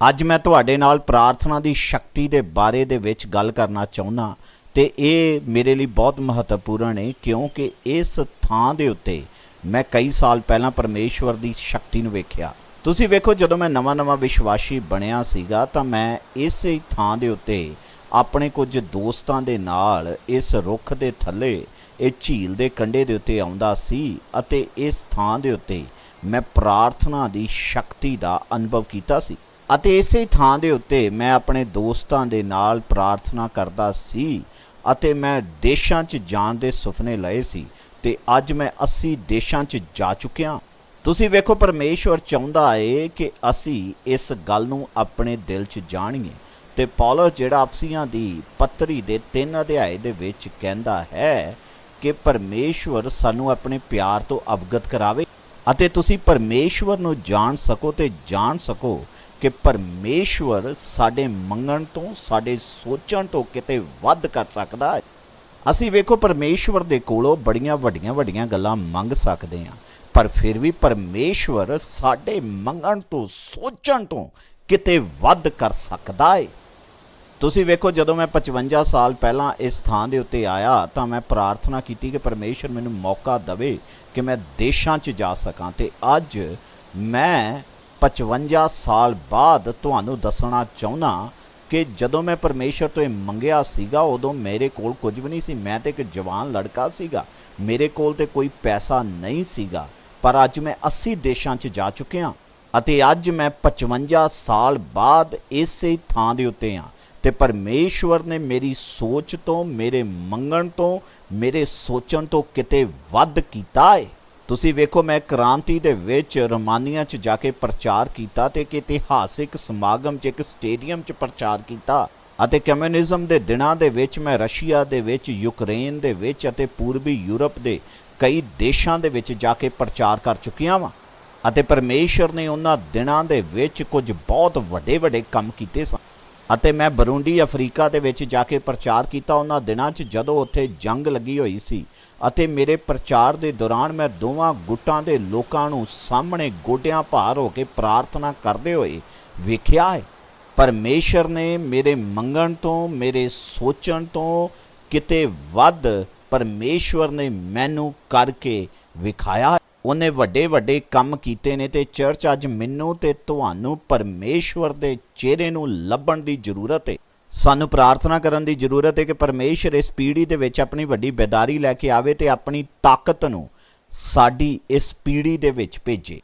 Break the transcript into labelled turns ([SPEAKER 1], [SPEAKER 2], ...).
[SPEAKER 1] ਅੱਜ ਮੈਂ ਤੁਹਾਡੇ ਨਾਲ ਪ੍ਰਾਰਥਨਾ ਦੀ ਸ਼ਕਤੀ ਦੇ ਬਾਰੇ ਦੇ ਵਿੱਚ ਗੱਲ ਕਰਨਾ ਚਾਹੁੰਦਾ ਤੇ ਇਹ ਮੇਰੇ ਲਈ ਬਹੁਤ ਮਹੱਤਵਪੂਰਨ ਹੈ, ਕਿਉਂਕਿ ਇਸ ਥਾਂ ਦੇ ਉੱਤੇ ਮੈਂ ਕਈ ਸਾਲ ਪਹਿਲਾਂ ਪਰਮੇਸ਼ਵਰ ਦੀ ਸ਼ਕਤੀ ਨੂੰ ਵੇਖਿਆ। ਤੁਸੀਂ ਵੇਖੋ, ਜਦੋਂ ਮੈਂ ਨਵਾਂ-ਨਵਾਂ ਵਿਸ਼ਵਾਸੀ ਬਣਿਆ ਸੀਗਾ, ਤਾਂ ਮੈਂ ਇਸੇ ਥਾਂ ਦੇ ਉੱਤੇ ਆਪਣੇ ਕੁਝ ਦੋਸਤਾਂ ਦੇ ਨਾਲ ਇਸ ਰੁੱਖ ਦੇ ਥੱਲੇ, ਇਹ ਝੀਲ ਦੇ ਕੰਢੇ ਦੇ ਉੱਤੇ ਆਉਂਦਾ ਸੀ ਅਤੇ ਇਸ ਥਾਂ ਦੇ ਉੱਤੇ ਮੈਂ ਪ੍ਰਾਰਥਨਾ ਦੀ ਸ਼ਕਤੀ ਦਾ ਅਨੁਭਵ ਕੀਤਾ ਸੀ। ਅਤੇ ਇਸੇ ਥਾਂ ਦੇ ਉੱਤੇ ਮੈਂ ਆਪਣੇ ਦੋਸਤਾਂ ਦੇ ਨਾਲ ਪ੍ਰਾਰਥਨਾ ਕਰਦਾ ਸੀ ਅਤੇ ਮੈਂ ਦੇਸ਼ਾਂ 'ਚ ਜਾਣ ਦੇ ਸੁਪਨੇ ਲਏ ਸੀ ਤੇ ਅੱਜ ਮੈਂ 80 ਦੇਸ਼ਾਂ 'ਚ ਜਾ ਚੁੱਕਿਆ। ਤੁਸੀਂ ਵੇਖੋ, ਪਰਮੇਸ਼ਵਰ ਚਾਹੁੰਦਾ ਏ ਕਿ ਅਸੀਂ ਇਸ ਗੱਲ ਨੂੰ ਆਪਣੇ ਦਿਲ 'ਚ ਜਾਣੀਏ ਤੇ ਪੌਲਸ ਜਿਹੜਾ ਅਫਸੀਆਂ ਦੀ ਪੱਤਰੀ ਦੇ 3 ਅਧਿਆਏ ਦੇ ਵਿੱਚ ਕਹਿੰਦਾ ਹੈ ਕਿ ਪਰਮੇਸ਼ਵਰ ਸਾਨੂੰ ਆਪਣੇ ਪਿਆਰ ਤੋਂ ਅਵਗਤ ਕਰਾਵੇ ਅਤੇ ਤੁਸੀਂ ਪਰਮੇਸ਼ਵਰ ਨੂੰ ਜਾਣ ਸਕੋ ਤੇ ਜਾਣ ਸਕੋ ਕਿ ਪਰਮੇਸ਼ਵਰ ਸਾਡੇ ਮੰਗਣ ਤੋਂ, ਸਾਡੇ ਸੋਚਣ ਤੋਂ ਕਿਤੇ ਵੱਧ ਕਰ ਸਕਦਾ ਹੈ। ਅਸੀਂ ਵੇਖੋ ਪਰਮੇਸ਼ਵਰ ਦੇ ਕੋਲੋਂ ਬੜੀਆਂ ਵੱਡੀਆਂ ਵੱਡੀਆਂ ਗੱਲਾਂ ਮੰਗ ਸਕਦੇ ਹਾਂ। ਪਰ ਫਿਰ ਵੀ ਪਰਮੇਸ਼ਵਰ ਸਾਡੇ ਮੰਗਣ ਤੋਂ, ਸੋਚਣ ਤੋਂ ਕਿਤੇ ਵੱਧ ਕਰ ਸਕਦਾ ਹੈ। ਤੁਸੀਂ ਵੇਖੋ ਜਦੋਂ ਮੈਂ 55 ਸਾਲ ਪਹਿਲਾਂ ਇਸ ਥਾਂ ਦੇ ਉੱਤੇ ਆਇਆ ਤਾਂ ਮੈਂ ਪ੍ਰਾਰਥਨਾ ਕੀਤੀ ਕਿ ਪਰਮੇਸ਼ਰ ਮੈਨੂੰ ਮੌਕਾ ਦੇਵੇ ਕਿ ਮੈਂ ਦੇਸ਼ਾਂ 'ਚ ਜਾ ਸਕਾਂ ਤੇ ਅੱਜ ਮੈਂ 55 ਸਾਲ ਬਾਅਦ ਤੁਹਾਨੂੰ ਦੱਸਣਾ ਚਾਹੁੰਦਾ ਕਿ ਜਦੋਂ ਮੈਂ ਪਰਮੇਸ਼ਰ ਤੋਂ ਇਹ ਮੰਗਿਆ ਸੀਗਾ, ਉਦੋਂ ਮੇਰੇ ਕੋਲ ਕੁਝ ਵੀ ਨਹੀਂ ਸੀ। ਮੈਂ ਤੇ ਇੱਕ ਜਵਾਨ ਲੜਕਾ ਸੀਗਾ। ਮੇਰੇ ਕੋਲ ਤੇ ਕੋਈ ਪੈਸਾ ਨਹੀਂ ਸੀਗਾ। ਪਰ ਅੱਜ ਮੈਂ 80 ਦੇਸ਼ਾਂ 'ਚ ਜਾ ਚੁੱਕਿਆ ਅਤੇ ਅੱਜ ਮੈਂ 55 ਸਾਲ ਬਾਅਦ ਇਸੇ ਥਾਂ ਦੇ ਉੱਤੇ ਆ ਤੇ ਪਰਮੇਸ਼ਵਰ ਨੇ ਮੇਰੀ ਸੋਚ ਤੋਂ, ਮੇਰੇ ਮੰਗਣ ਤੋਂ, ਮੇਰੇ ਸੋਚਣ ਤੋਂ ਕਿਤੇ ਵੱਧ ਕੀਤਾ ਹੈ ਤੁਸੀਂ ਵੇਖੋ, ਮੈਂ ਕ੍ਰਾਂਤੀ ਦੇ ਵਿੱਚ ਰੋਮਾਨੀਆ 'ਚ ਜਾ ਕੇ ਪ੍ਰਚਾਰ ਕੀਤਾ ਤੇ ਇੱਕ ਇਤਿਹਾਸਿਕ ਸਮਾਗਮ 'ਚ, ਇੱਕ ਸਟੇਡੀਅਮ 'ਚ ਪ੍ਰਚਾਰ ਕੀਤਾ ਅਤੇ ਕਮਿਊਨਿਜ਼ਮ ਦੇ ਦਿਨਾਂ ਦੇ ਵਿੱਚ ਮੈਂ ਰਸ਼ੀਆ ਦੇ ਵਿੱਚ, ਯੂਕਰੇਨ ਦੇ ਵਿੱਚ ਅਤੇ ਪੂਰਬੀ ਯੂਰਪ ਦੇ ਕਈ ਦੇਸ਼ਾਂ ਦੇ ਵਿੱਚ ਜਾ ਕੇ ਪ੍ਰਚਾਰ ਕਰ ਚੁੱਕਿਆ ਵਾਂ ਅਤੇ ਪਰਮੇਸ਼ਰ ਨੇ ਉਹਨਾਂ ਦਿਨਾਂ ਦੇ ਵਿੱਚ ਕੁਝ ਬਹੁਤ ਵੱਡੇ ਵੱਡੇ ਕੰਮ ਕੀਤੇ ਸਨ ਅਤੇ ਮੈਂ ਬਰੂੰਡੀ ਅਫਰੀਕਾ ਦੇ ਵਿੱਚ ਜਾ ਕੇ ਪ੍ਰਚਾਰ ਕੀਤਾ। ਉਹਨਾਂ ਦਿਨਾਂ 'ਚ ਜਦੋਂ ਉੱਥੇ ਜੰਗ ਲੱਗੀ ਹੋਈ ਸੀ ਅਤੇ ਮੇਰੇ ਪ੍ਰਚਾਰ ਦੇ ਦੌਰਾਨ ਮੈਂ ਦੋਵਾਂ ਗੁੱਟਾਂ ਦੇ ਲੋਕਾਂ ਨੂੰ ਸਾਹਮਣੇ ਗੋਡਿਆਂ ਭਾਰ ਹੋ ਕੇ ਪ੍ਰਾਰਥਨਾ ਕਰਦੇ ਹੋਏ ਵੇਖਿਆ ਹੈ। ਪਰਮੇਸ਼ਰ ਨੇ ਮੇਰੇ ਮੰਗਣ ਤੋਂ, ਮੇਰੇ ਸੋਚਣ ਤੋਂ ਕਿਤੇ ਵੱਧ ਪਰਮੇਸ਼ਵਰ ਨੇ ਮੈਨੂੰ ਕਰਕੇ ਵਿਖਾਇਆ ਉਹਨੇ ਵੱਡੇ ਵੱਡੇ ਕੰਮ ਕੀਤੇ ਨੇ ਤੇ ਚਰਚ ਅੱਜ ਮੈਨੂੰ ਤੇ ਤੁਹਾਨੂੰ ਪਰਮੇਸ਼ਵਰ ਦੇ ਚਿਹਰੇ ਨੂੰ ਲੱਭਣ ਦੀ ਜ਼ਰੂਰਤ ਹੈ। ਸਾਨੂੰ ਪ੍ਰਾਰਥਨਾ ਕਰਨ ਦੀ ਜ਼ਰੂਰਤ ਹੈ ਕਿ ਪਰਮੇਸ਼ਰ ਇਸ ਪੀੜ੍ਹੀ ਦੇ ਵਿੱਚ ਆਪਣੀ ਵੱਡੀ ਬੇਦਾਰੀ ਲੈ ਕੇ ਆਵੇ ਤੇ ਆਪਣੀ ਤਾਕਤ ਨੂੰ ਸਾਡੀ ਇਸ ਪੀੜ੍ਹੀ ਦੇ ਵਿੱਚ ਭੇਜੇ।